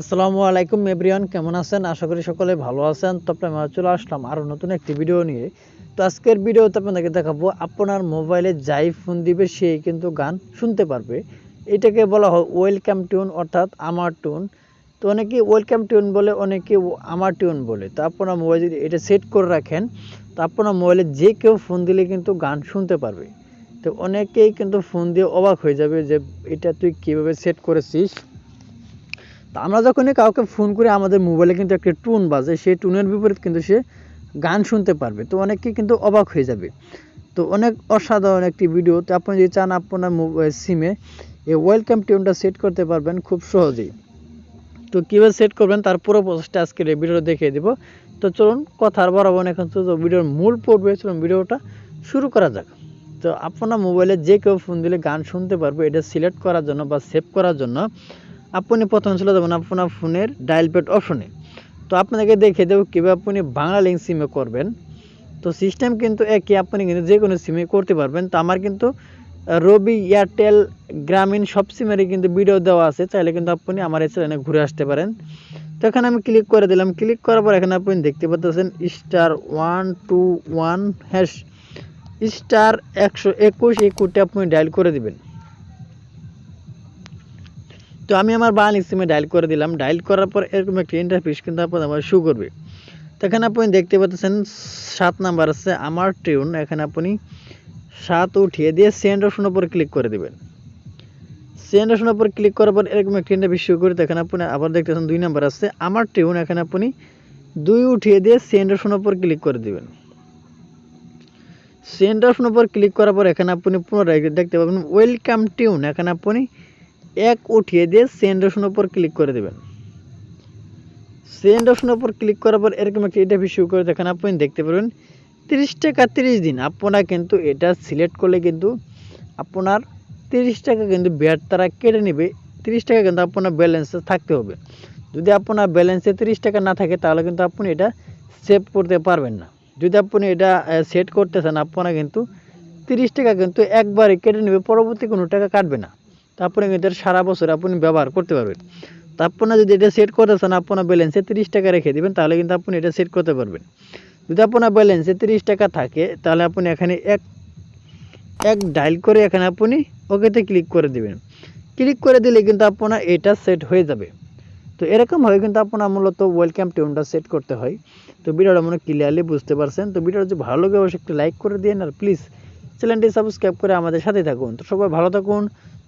আসসালামু আলাইকুম এভরিওয়ান, কেমন আছেন? আশা করি সকলে ভালো আছেন। তো আমি চলে আসলাম আরও নতুন একটি ভিডিও নিয়ে। তো আজকের ভিডিওতে আপনাদেরকে দেখাবো আপনার মোবাইলে যাই ফোন দিবে সেই কিন্তু গান শুনতে পারবে। এটাকে বলা হয় ওয়েলকাম টিউন, অর্থাৎ আমার টিউন। তো অনেকে ওয়েলকাম টিউন বলে, অনেকে আমার টিউন বলে। তো আপনার মোবাইল যদি এটা সেট করে রাখেন, তো আপনার মোবাইলে যে কেউ ফোন দিলে কিন্তু গান শুনতে পারবে। তো অনেকেই কিন্তু ফোন দিয়ে অবাক হয়ে যাবে যে, এটা তুই কীভাবে সেট করেছিস? তো আমরা যখনই কাউকে ফোন করি, আমাদের মোবাইলে কিন্তু একটা টুন বাজে, সেই টুনের বিপরীত কিন্তু সে গান শুনতে পারবে। তো অনেকে কিন্তু অবাক হয়ে যাবে। তো অনেক অসাধারণ একটি ভিডিও তো আপনি যদি চান আপনার সিমে এই ওয়েলকাম টিউনটা সেট করতে পারবেন খুব সহজেই। তো কীভাবে সেট করবেন তার পুরো প্রসেসটা আজকের এই ভিডিও দেখিয়ে দেবো। তো চলুন কথার বরাবর এখন তো ভিডিওর মূল পড়বে চলুন ভিডিওটা শুরু করা যাক। তো আপনার মোবাইলে যে কেউ ফোন দিলে গান শুনতে পারবে, এটা সিলেক্ট করার জন্য বা সেভ করার জন্য আপনি প্রথমে চলে যাবেন আপনার ফোনের ডায়াল প্যাড অপশনে তো আপনাকে দেখে দেবো কীভাবে আপনি বাংলা লিঙ্ক সিমে করবেন। তো সিস্টেম কিন্তু একই, আপনি কিন্তু যে কোনো সিমে করতে পারবেন। তো আমার কিন্তু রবি এয়ারটেল গ্রামীণ সব সিমেরই কিন্তু ভিডিও দেওয়া আছে। চাইলে কিন্তু আপনি আমার এই চ্যানেলে ঘুরে আসতে পারেন। তো এখানে আমি ক্লিক করে দিলাম। ক্লিক করার পর এখানে আপনি দেখতে পাচ্ছেন star one two one hash star একশো একুশ এই কোডটা আপনি ডায়াল করে দিবেন। তো আমি আমার বাংলা সিমে ডায়াল করে দিলাম। ডায়াল করার পর এরকম একটা ইন্টারফেস কিন্তু আপনার আমার শু করবে। তো এখানে আপনি দেখতে পাচ্ছেন সাত নাম্বার আছে আমার টিউন এখানে আপনি সাত উঠিয়ে দিয়ে সেন্ড অপশনের উপর ক্লিক করে দিবেন। সেন্ড অপশনের উপর ক্লিক করার পর এরকম একটা ইন্টারফেস শু করে তো এখানে আপনি আবার দেখতেছেন দুই নাম্বার আছে আমার টিউন এখানে আপনি দুই উঠিয়ে দিয়ে সেন্ড অপশনের উপর ক্লিক করে দিবেন। সেন্ড অপশনের উপর ক্লিক করার পর এখানে আপনি পুনরায় দেখতে পাবেন ওয়েলকাম টিউন এখানে আপনি এক উঠিয়ে দিয়ে সেন্ড অপশনের উপর ক্লিক করে দেবেন। সেন্ড অপশনের উপর ক্লিক করার পর এরকম একটা এটা শুরু করে দেখেন আপনি, দেখতে পারবেন, তিরিশ টাকা তিরিশ দিন। আপনারা কিন্তু এটা সিলেক্ট করলে কিন্তু আপনার তিরিশ টাকা কিন্তু ব্যাট তারা কেটে নেবে। তিরিশ টাকা কিন্তু আপনার ব্যালেন্সে থাকতে হবে। যদি আপনার ব্যালেন্সে তিরিশ টাকা না থাকে, তাহলে কিন্তু আপনি এটা সেভ করতে পারবেন না। যদি আপনি এটা সেট করতে চান আপনারা কিন্তু তিরিশ টাকা কিন্তু একবারে কেটে নেবে, পরবর্তী কোনো টাকা কাটবে না। তারপরে এটা সারা বছর আপনি ব্যবহার করতে পারবেন। তা আপনারা যদি এটা সেট করতে চান, আপনার ব্যালেন্সে তিরিশ টাকা রেখে দিবেন, তাহলে কিন্তু আপনি এটা সেট করতে পারবেন। যদি আপনার ব্যালেন্সে তিরিশ টাকা থাকে, তাহলে আপনি এখানে এক এক ডায়াল করে এখানে আপনি ওকেতে ক্লিক করে দিবেন। ক্লিক করে দিলে কিন্তু আপনার এটা সেট হয়ে যাবে। তো এরকমভাবে কিন্তু আপনার মূলত ওয়েলকাম টিউনটা সেট করতে হয়। তো ভিডিওটা মনে ক্লিয়ারলি বুঝতে পারছেন। তো ভিডিওটা যদি ভালো লাগে, অবশ্যই একটু লাইক করে দিন। আর প্লিজ চ্যানেলটি সাবস্ক্রাইব করে আমাদের সাথে থাকুন। তো সবাই ভালো থাকুন।